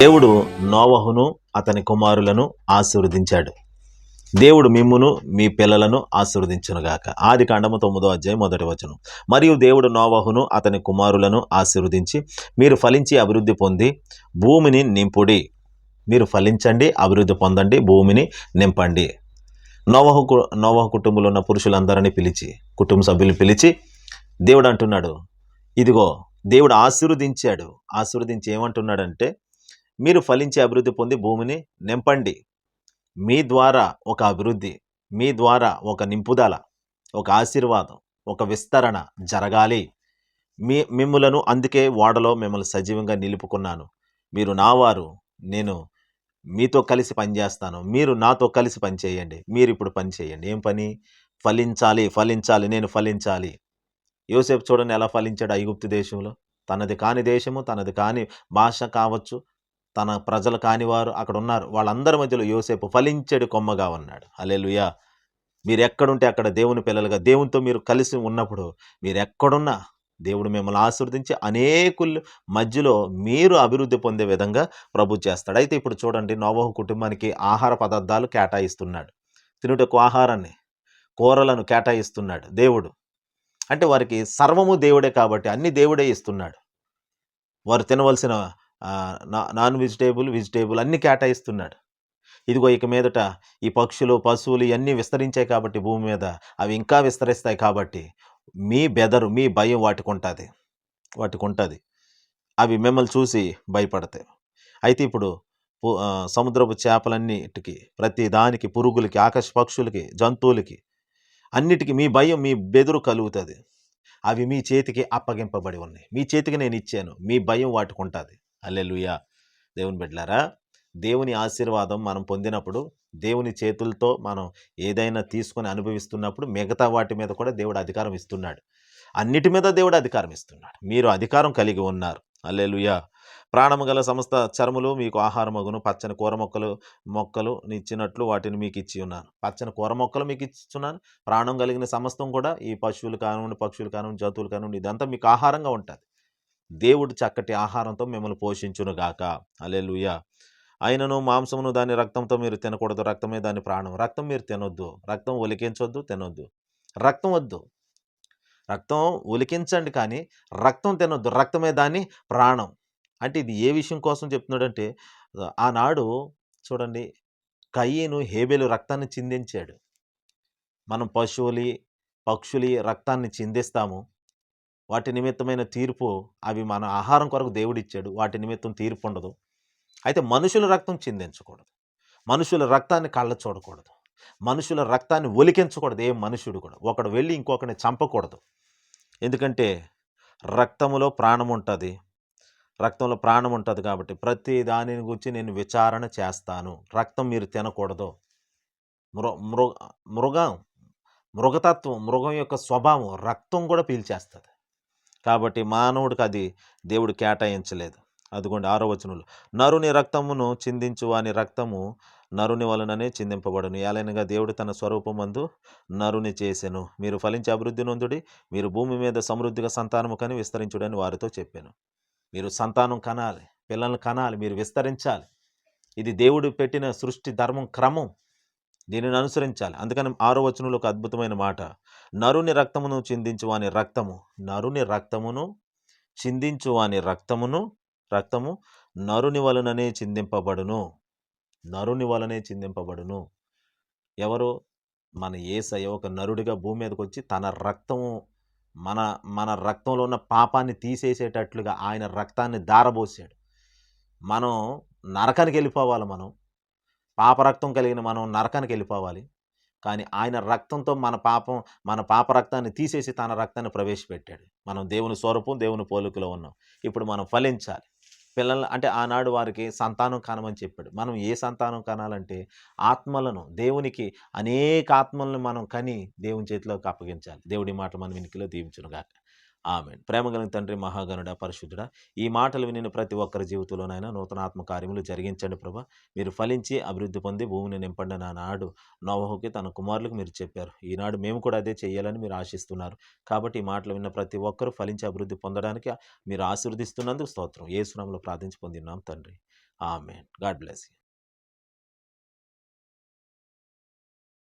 దేవుడు నోవహును అతని కుమారులను ఆశీర్వదించాడు. దేవుడు మిమ్మును మీ పిల్లలను ఆశీర్వదించునుగాక. ఆది కాండము తొమ్మిదో అధ్యాయం మొదటి వచనం. మరియు దేవుడు నోవహును అతని కుమారులను ఆశీర్వదించి మీరు ఫలించి అభివృద్ధి పొంది భూమిని నింపుడి. మీరు ఫలించండి అభివృద్ధి పొందండి భూమిని నింపండి. నోవహు నోవహ కుటుంబంలో ఉన్న పురుషులందరినీ పిలిచి కుటుంబ సభ్యులు పిలిచి దేవుడు అంటున్నాడు ఇదిగో దేవుడు ఆశీర్వదించాడు. ఆశీర్వదించి ఏమంటున్నాడంటే మీరు ఫలించే అభివృద్ధి పొంది భూమిని నింపండి. మీ ద్వారా ఒక అభివృద్ధి మీ ద్వారా ఒక నింపుదల ఒక ఆశీర్వాదం ఒక విస్తరణ జరగాలి. మీ మిమ్ములను అందుకే ఓడలో మిమ్మల్ని సజీవంగా నిలుపుకున్నాను. మీరు నావారు నేను మీతో కలిసి పనిచేస్తాను. మీరు నాతో కలిసి పని చేయండి మీరు ఇప్పుడు పని చేయండి. ఏం పని? ఫలించాలి ఫలించాలి నేను ఫలించాలి. యోసేపు చూడండి ఎలా ఫలించాడు ఐగుప్తు దేశంలో. తనది కాని దేశము తనది కాని భాష కావచ్చు తన ప్రజలు కానివారు అక్కడ ఉన్నారు వాళ్ళందరి మధ్యలో యోసేపు ఫలించడు కొమ్మగా ఉన్నాడు. అలెలుయా మీరు ఎక్కడుంటే అక్కడ దేవుని పిల్లలుగా దేవునితో మీరు కలిసి ఉన్నప్పుడు మీరు ఎక్కడున్నా దేవుడు మిమ్మల్ని ఆశీర్వదించి అనేకుల మధ్యలో మీరు అభివృద్ధి పొందే విధంగా ప్రభు చేస్తాడు. అయితే ఇప్పుడు చూడండి నోవహు కుటుంబానికి ఆహార పదార్థాలు కేటాయిస్తున్నాడు. తినుటకు ఆహారాన్ని కూరలను కేటాయిస్తున్నాడు దేవుడు. అంటే వారికి సర్వము దేవుడే కాబట్టి అన్ని దేవుడే ఇస్తున్నాడు. వారు తినవలసిన నాన్ వెజిటేబుల్ వెజిటేబుల్ అన్ని కేటాయిస్తున్నాడు. ఇదిగో ఇక మీదట ఈ పక్షులు పశువులు ఇవన్నీ విస్తరించాయి కాబట్టి భూమి మీద అవి ఇంకా విస్తరిస్తాయి కాబట్టి మీ బెదరు మీ భయం వాటికి ఉంటుంది వాటికి ఉంటుంది అవి మిమ్మల్ని చూసి భయపడతాయి. అయితే ఇప్పుడు సముద్రపు చేపలన్నిటికి ప్రతి దానికి పురుగులకి ఆకాశ పక్షులకి జంతువులకి అన్నిటికీ మీ భయం మీ బెదురు కలుగుతుంది. అవి మీ చేతికి అప్పగింపబడి ఉన్నాయి. మీ చేతికి నేను ఇచ్చాను. మీ భయం వాటికి ఉంటుంది అల్లెలుయ దేవుని బిడ్డలారా దేవుని ఆశీర్వాదం మనం పొందినప్పుడు దేవుని చేతులతో మనం ఏదైనా తీసుకొని అనుభవిస్తున్నప్పుడు మిగతా వాటి మీద కూడా దేవుడు అధికారం ఇస్తున్నాడు. అన్నిటి మీద దేవుడు అధికారం ఇస్తున్నాడు. మీరు అధికారం కలిగి ఉన్నారు. అల్లెలుయ ప్రాణము గల సమస్త చర్మలు మీకు ఆహారమగును పచ్చని కూర మొక్కలు మొక్కలు ఇచ్చినట్లు వాటిని మీకు ఇచ్చి ఉన్నాను. పచ్చని కూర మొక్కలు మీకు ఇచ్చున్నాను ప్రాణం కలిగిన సమస్తం కూడా ఈ పశువులు కానివ్వండి పక్షులు కానివ్వండి జంతువులు కానివ్వండి ఇదంతా మీకు ఆహారంగా ఉంటుంది. దేవుడు చక్కటి ఆహారంతో మిమ్మల్ని పోషించునుగాక. అలెలుయ అయినను మాంసమును దాని రక్తంతో మీరు తినకూడదు. రక్తమే దాని ప్రాణం. రక్తం మీరు తినొద్దు. రక్తం ఒలికించొద్దు తినొద్దు. రక్తం వద్దు. రక్తం ఒలికించండి కానీ రక్తం తినొద్దు. రక్తమే దాని ప్రాణం. అంటే ఇది ఏ విషయం కోసం చెప్తున్నాడంటే ఆనాడు చూడండి కయ్యను హేబేలు రక్తాన్ని చిందించాడు. మనం పశువులి పక్షులి రక్తాన్ని చిందిస్తాము. వాటి నిమిత్తమైన తీర్పు అవి మన ఆహారం కొరకు దేవుడిచ్చాడు. వాటి నిమిత్తం తీర్పు ఉండదు. అయితే మనుషుల రక్తం చిందించకూడదు. మనుషుల రక్తాన్ని కళ్ళ చూడకూడదు. మనుషుల రక్తాన్ని ఒలికించకూడదు. ఏ మనుషుడు కూడా. ఒకడు వెళ్ళి ఇంకొకరిని చంపకూడదు. ఎందుకంటే రక్తములో ప్రాణం ఉంటుంది. రక్తంలో ప్రాణం ఉంటుంది కాబట్టి ప్రతి దానిని గురించి నేను విచారణ చేస్తాను. రక్తం మీరు తినకూడదు. మృ మృగ మృగం మృగతత్వం మృగం యొక్క స్వభావం రక్తం కూడా పీల్చేస్తుంది. కాబట్టి మానవుడికి అది దేవుడు కేటాయించలేదు. అదిగోండి ఆరో వచనంలో. నరుని రక్తమును చిందించు వాని రక్తము నరుని వలననే చిందింపబడును. ఏలైనగా దేవుడు తన స్వరూపమందు నరుని చేసెను. మీరు ఫలించే అభివృద్ధి నొందుడి మీరు భూమి మీద సమృద్ధిగా సంతానము కని విస్తరించుడని వారితో చెప్పాను. మీరు సంతానం కనాలి పిల్లల్ని కనాలి మీరు విస్తరించాలి. ఇది దేవుడు పెట్టిన సృష్టి ధర్మం క్రమం. దీనిని అనుసరించాలి అందుకని ఆరో వచనంలో ఒక అద్భుతమైన మాట. నరుని రక్తమును చిందించువాని రక్తము నరుని రక్తమును చిందించువాని రక్తమును రక్తము నరుని వలననే చిందింపబడును. నరుని వలనే చిందింపబడును. ఎవరు? మన ఏసయ ఒక నరుడిగా భూమి మీదకి వచ్చి తన రక్తము మన మన రక్తంలో ఉన్న పాపాన్ని తీసేసేటట్లుగా ఆయన రక్తాన్ని దారబోసాడు మనం నరకానికి వెళ్ళిపోవాలి మనం. పాపరక్తం కలిగిన మనం నరకానికి వెళ్ళిపోవాలి. కానీ ఆయన రక్తంతో మన పాపం మన పాప రక్తాన్ని తీసేసి తన రక్తాన్ని ప్రవేశపెట్టాడు. మనం దేవుని స్వరూపం దేవుని పోలికలో ఉన్నాం. ఇప్పుడు మనం ఫలించాలి. పిల్లలు అంటే ఆనాడు వారికి సంతానం కనమని చెప్పాడు. మనం ఏ సంతానం కనాలంటే ఆత్మలను దేవునికి అనేక ఆత్మలను మనం కని దేవుని చేతిలోకి అప్పగించాలి. దేవుడి మాట మనం వెనుకలో దీవించునుగాక. ఆమె ప్రేమ కలిగిన తండ్రి మహాగణుడ పరిశుద్ధుడ ఈ మాటలు విని ప్రతి ఒక్కరి జీవితంలోనైనా నూతనాత్మ కార్యములు జరిగించండి ప్రభా. మీరు ఫలించి అభివృద్ధి పొంది భూమిని నింపండి నాడు. నోవహుకి తన కుమారులకు మీరు చెప్పారు. ఈనాడు మేము కూడా అదే చేయాలని మీరు ఆశిస్తున్నారు. కాబట్టి ఈ మాటలు విన్న ప్రతి ఒక్కరూ ఫలించి అభివృద్ధి పొందడానికి మీరు ఆశీర్వదిస్తున్నందుకు స్తోత్రం. ఏ సునామంలో ప్రార్థించి పొందిన్నాం తండ్రి. ఆమె గాడ్ బ్లెస్ యూ.